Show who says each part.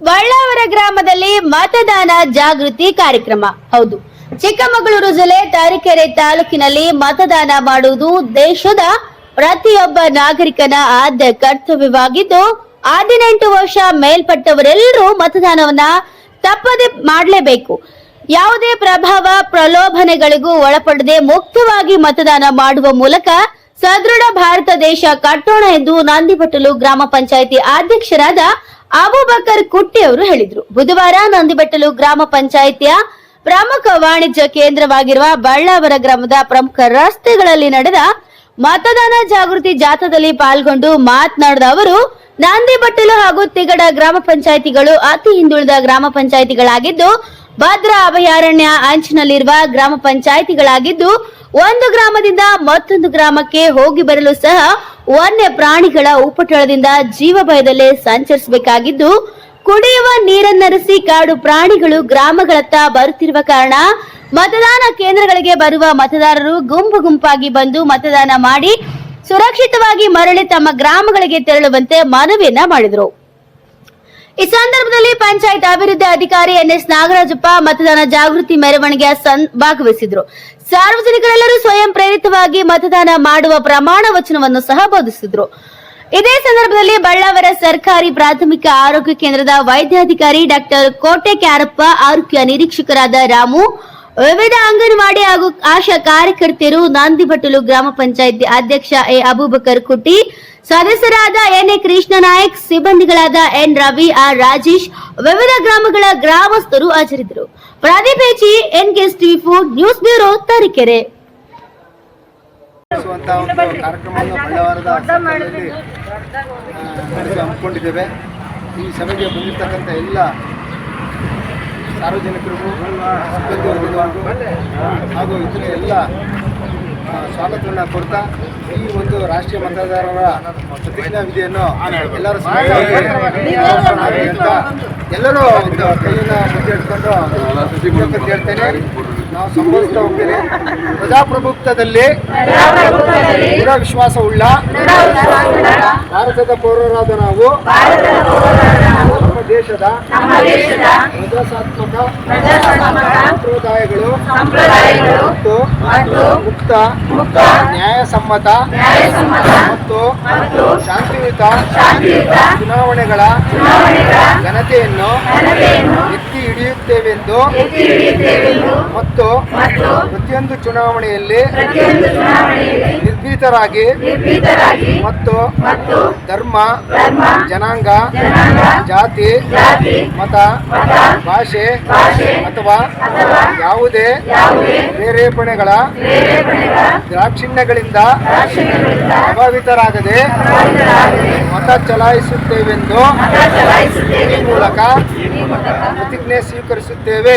Speaker 1: ಬಳ್ಳಾವರ ಗ್ರಾಮದಲ್ಲಿ ಮತದಾನ ಜಾಗೃತಿ ಕಾರ್ಯಕ್ರಮ. ಹೌದು, ಚಿಕ್ಕಮಗಳೂರು ಜಿಲ್ಲೆ ತರೀಕೆರೆ ತಾಲೂಕಿನಲ್ಲಿ ಮತದಾನ ಮಾಡುವುದು ದೇಶದ ಪ್ರತಿಯೊಬ್ಬ ನಾಗರಿಕನ ಆದ್ಯ ಕರ್ತವ್ಯವಾಗಿದ್ದು ಹದಿನೆಂಟು ವರ್ಷ ಮೇಲ್ಪಟ್ಟವರೆಲ್ಲರೂ ಮತದಾನವನ್ನ ತಪ್ಪದೆ ಮಾಡಲೇಬೇಕು. ಯಾವುದೇ ಪ್ರಭಾವ ಪ್ರಲೋಭನೆಗಳಿಗೂ ಒಳಪಡದೆ ಮುಕ್ತವಾಗಿ ಮತದಾನ ಮಾಡುವ ಮೂಲಕ ಸದೃಢ ಭಾರತ ದೇಶ ಕಟ್ಟೋಣ ಎಂದು ನಂದಿಬಟ್ಟಲು ಗ್ರಾಮ ಪಂಚಾಯಿತಿ ಅಧ್ಯಕ್ಷರಾದ ಅಬೂಬಕರ್ ಕುಟ್ಟಿ ಅವರು ಹೇಳಿದ್ರು. ಬುಧವಾರ ನಂದಿಬೆಟ್ಟಲು ಗ್ರಾಮ ಪಂಚಾಯಿತಿಯ ಪ್ರಮುಖ ವಾಣಿಜ್ಯ ಕೇಂದ್ರವಾಗಿರುವ ಬಳ್ಳಾವರ ಗ್ರಾಮದ ಪ್ರಮುಖ ರಸ್ತೆಗಳಲ್ಲಿ ನಡೆದ ಮತದಾನ ಜಾಗೃತಿ ಜಾಥಾದಲ್ಲಿ ಪಾಲ್ಗೊಂಡು ಮಾತನಾಡಿದ ಅವರು, ನಂದಿಬಟ್ಟಲು ಹಾಗೂ ತಿಗಡ ಗ್ರಾಮ ಪಂಚಾಯಿತಿಗಳು ಅತಿ ಹಿಂದುಳಿದ ಗ್ರಾಮ ಪಂಚಾಯಿತಿಗಳಾಗಿದ್ದು, ಭದ್ರಾ ಅಭಯಾರಣ್ಯ ಅಂಚಿನಲ್ಲಿರುವ ಗ್ರಾಮ ಪಂಚಾಯಿತಿಗಳಾಗಿದ್ದು ಒಂದು ಗ್ರಾಮದಿಂದ ಮತ್ತೊಂದು ಗ್ರಾಮಕ್ಕೆ ಹೋಗಿ ಬರಲು ಸಹ ವನ್ಯ ಪ್ರಾಣಿಗಳ ಉಪಟಳದಿಂದ ಜೀವ ಭಯದಲ್ಲೇ ಸಂಚರಿಸಬೇಕಾಗಿದ್ದು, ಕುಡಿಯುವ ನೀರನ್ನರಿಸಿ ಕಾಡು ಪ್ರಾಣಿಗಳು ಗ್ರಾಮಗಳತ್ತ ಬರುತ್ತಿರುವ ಕಾರಣ ಮತದಾನ ಕೇಂದ್ರಗಳಿಗೆ ಬರುವ ಮತದಾರರು ಗುಂಪು ಗುಂಪಾಗಿ ಬಂದು ಮತದಾನ ಮಾಡಿ ಸುರಕ್ಷಿತವಾಗಿ ಮರಳಿ ತಮ್ಮ ಗ್ರಾಮಗಳಿಗೆ ತೆರಳುವಂತೆ ಮನವಿಯನ್ನ ಮಾಡಿದರು. ಈ ಸಂದರ್ಭದಲ್ಲಿ ಪಂಚಾಯತ್ ಅಭಿವೃದ್ಧಿ ಅಧಿಕಾರಿ ಎನ್ಎಸ್ ನಾಗರಾಜಪ್ಪ ಮತದಾನ ಜಾಗೃತಿ ಮೆರವಣಿಗೆಯ ಭಾಗವಹಿಸಿದ್ರು. ಸಾರ್ವಜನಿಕರೆಲ್ಲರೂ ಸ್ವಯಂ ಪ್ರೇರಿತವಾಗಿ ಮತದಾನ ಮಾಡುವ ಪ್ರಮಾಣ ವಚನವನ್ನು ಸಹ ಬೋಧಿಸಿದ್ರು. ಇದೇ ಸಂದರ್ಭದಲ್ಲಿ ಬಳ್ಳಾವರ ಸರ್ಕಾರಿ ಪ್ರಾಥಮಿಕ ಆರೋಗ್ಯ ಕೇಂದ್ರದ ವೈದ್ಯಾಧಿಕಾರಿ ಡಾಕ್ಟರ್ ಕೋಟೆ ಕ್ಯಾರಪ್ಪ, ಆರೋಗ್ಯ ನಿರೀಕ್ಷಕರಾದ ರಾಮು, ವಿವಿಧ ಅಂಗನವಾಡಿ ಹಾಗೂ ಆಶಾ ಕಾರ್ಯಕರ್ತೆಯರು ನಾಂದಿಭಟ್ಟಲು ಗ್ರಾಮ ಪಂಚಾಯಿತಿ ಅಧ್ಯಕ್ಷ ಎ ಅಬೂಬಕರ್ ಕುಟ್ಟಿ ಸದಸ್ಯರಾದ ಎನ್ ಎ ಕೃಷ್ಣ ನಾಯಕ್ ಸಿಬ್ಬಂದಿಗಳಾದ ಎನ್ ರವಿ, ಆರ್ ರಾಜೇಶ್, ವಿವಿಧ ಗ್ರಾಮಗಳ ಗ್ರಾಮಸ್ಥರು ಹಾಜರಿದ್ದರು. ಪ್ರದೀಪ್ ಹೆಚ್ಚಿ N K TV food news bureau Tarikere.
Speaker 2: ಹಮ್ಮಿಕೊಂಡಿದ್ದೇವೆ. ಈ ಸಭೆಗೆ ಬಂದಿರತಕ್ಕಂಥ ಎಲ್ಲ ಸಾರ್ವಜನಿಕರಿಗೂ ಸಿಬ್ಬಂದಿ ಹಾಗೂ ಇತರ ಎಲ್ಲ ಸ್ವಾಗತವನ್ನು ಕೊಡ್ತಾ ಈ ಒಂದು ರಾಷ್ಟ್ರೀಯ ಮತದಾರರ ಪ್ರತಿಜ್ಞಾ ವಿಧಿಯನ್ನು ಎಲ್ಲರೂ ಎಲ್ಲರೂ ಒಂದು ಕೈಯನ್ನು ಹಿಡ್ಕೊಂಡು ಅಂತ ನಾವು ಸಂಭವಿಸ್ತಾ ಹೋಗ್ತೇನೆ ಪ್ರಜಾಪ್ರಭುತ್ವದಲ್ಲಿ ದೃಢ ವಿಶ್ವಾಸವುಳ್ಳ ಭಾರತದ ಪೌರರಾದ ನಾವು. ದೇಶದ ಸಂಪ್ರದಾಯಗಳು ಮತ್ತು ಮುಕ್ತ ನ್ಯಾಯಸಮ್ಮತ ಮತ್ತು ಶಾಂತಿಯುತ ಚುನಾವಣೆಗಳ ಘನತೆಯನ್ನು ಎತ್ತಿ ಹಿಡಿಯುತ್ತೇವೆಂದು ಮತ್ತು ಪ್ರತಿಯೊಂದು ಚುನಾವಣೆಯಲ್ಲಿ ನಿರ್ಭೀತರಾಗಿ ಮತ್ತು ಧರ್ಮ ಜನಾಂಗ ಜಾತಿ ಮತ ಭಾಷೆ ಅಥವಾ ಯಾವುದೇ ಪ್ರೇರೇಪಣೆಗಳ ದಾಕ್ಷಿಣ್ಯಗಳಿಂದ ಪ್ರಭಾವಿತರಾಗದೆ ಮತ ಚಲಾಯಿಸುತ್ತೇವೆಂದು ಈ ಮೂಲಕ ಪ್ರತಿಜ್ಞೆ ಸ್ವೀಕರಿಸುತ್ತೇವೆ.